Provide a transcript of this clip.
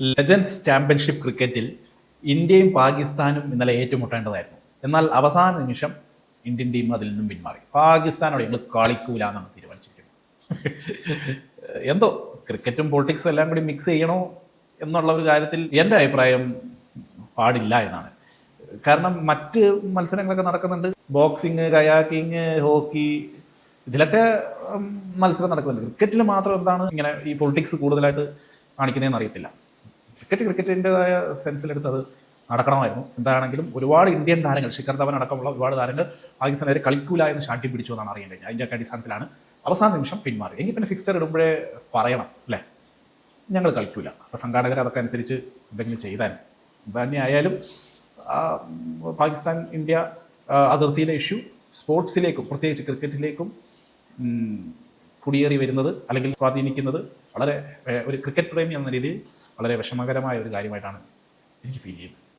Legends championship ക്രിക്കറ്റിൽ ഇന്ത്യയും പാകിസ്ഥാനും ഇന്നലെ ഏറ്റുമുട്ടേണ്ടതായിരുന്നു. എന്നാൽ അവസാന നിമിഷം ഇന്ത്യൻ ടീം അതിൽ നിന്നും പിന്മാറി. പാകിസ്ഥാനോട് ഞങ്ങൾ കളിക്കൂല എന്നാണ് തീരുമാനിച്ചിരിക്കുന്നത്. എന്തോ ക്രിക്കറ്റും പൊളിറ്റിക്സും എല്ലാം കൂടി മിക്സ് ചെയ്യണോ എന്നുള്ള ഒരു കാര്യത്തിൽ എന്റെ അഭിപ്രായം പാടില്ല എന്നാണ്. കാരണം മറ്റ് മത്സരങ്ങളൊക്കെ നടക്കുന്നുണ്ട്. ബോക്സിങ് കയാക്കിങ് ഹോക്കി ഇതിലൊക്കെ മത്സരം നടക്കുന്നുണ്ട്. ക്രിക്കറ്റിൽ മാത്രം എന്താണ് ഇങ്ങനെ ഈ പൊളിറ്റിക്സ് കൂടുതലായിട്ട് കാണിക്കുന്നതെന്ന് അറിയത്തില്ല. ക്രിക്കറ്റ് ക്രിക്കറ്റിന്റെതായ സെൻസിലെടുത്ത് അത് നടക്കണമായിരുന്നു. എന്താണെങ്കിലും ഒരുപാട് ഇന്ത്യൻ താരങ്ങൾ ശിഖർ ധവൻ അടക്കമുള്ള ഒരുപാട് താരങ്ങൾ പാകിസ്ഥാനെതിരെ കളിക്കൂല എന്ന് ശാഠ്യം പിടിച്ചു എന്നാണ് അറിയേണ്ടത് അതിന്റെയൊക്കെ അടിസ്ഥാനത്തിലാണ് അവസാന നിമിഷം പിന്മാറി എങ്കിൽ പിന്നെ ഫിക്സ്ചർ ഇടുമ്പോഴേ പറയണം അല്ലേ? ഞങ്ങൾ കളിക്കൂല. അപ്പോൾ സംഘാടകർ അതൊക്കെ അനുസരിച്ച് എന്തെങ്കിലും ചെയ്താൽ തന്നെ ആയാലും ആ, പാകിസ്ഥാൻ ഇന്ത്യ അതിർത്തിയിലെ ഇഷ്യൂ സ്പോർട്സിലേക്കും പ്രത്യേകിച്ച് ക്രിക്കറ്റിലേക്കും കുടിയേറി വരുന്നത് അല്ലെങ്കിൽ സ്വാധീനിക്കുന്നത് വളരെ ഒരു ക്രിക്കറ്റ് പ്രേമി എന്ന രീതിയിൽ വളരെ വിഷമകരമായ ഒരു കാര്യമായിട്ടാണ് എനിക്ക് ഫീൽ ചെയ്യുന്നത്.